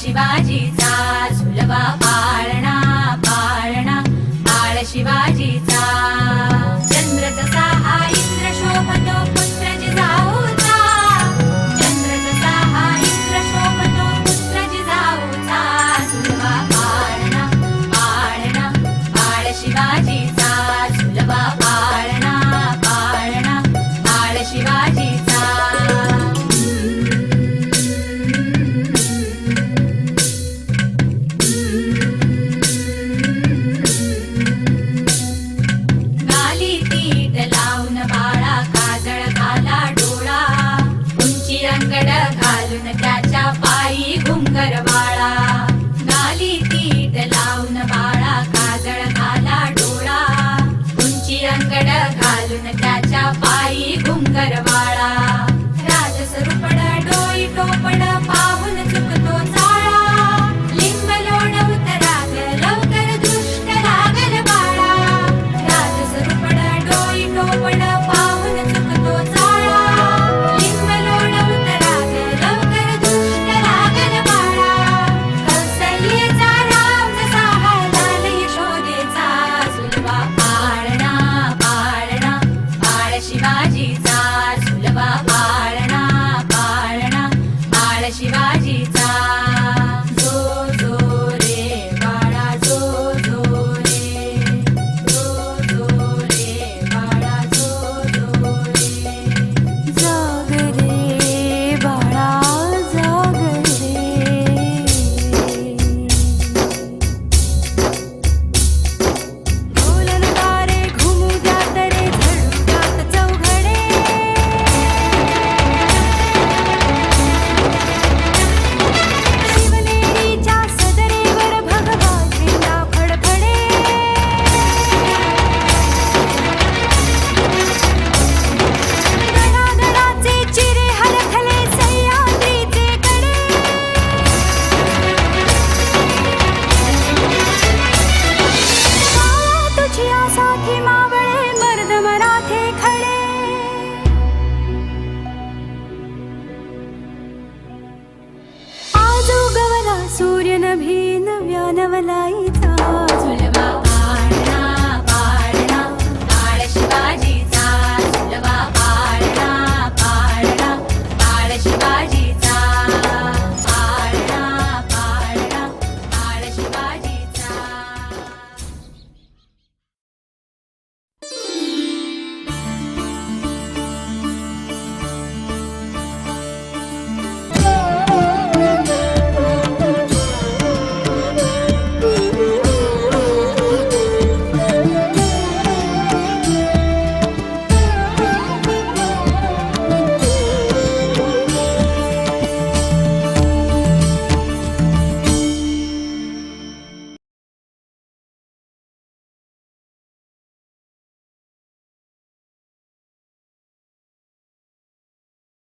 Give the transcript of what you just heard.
शिवाजीचा झुलवा पाळणा. नाली तीट लावून बाळा काजळ घाला डोळा. उंची अंगड घालून त्याच्या पायी घुंगरवाळा शिवाजीचा सुलभा सूर्यनभिन्नव्यानवलायि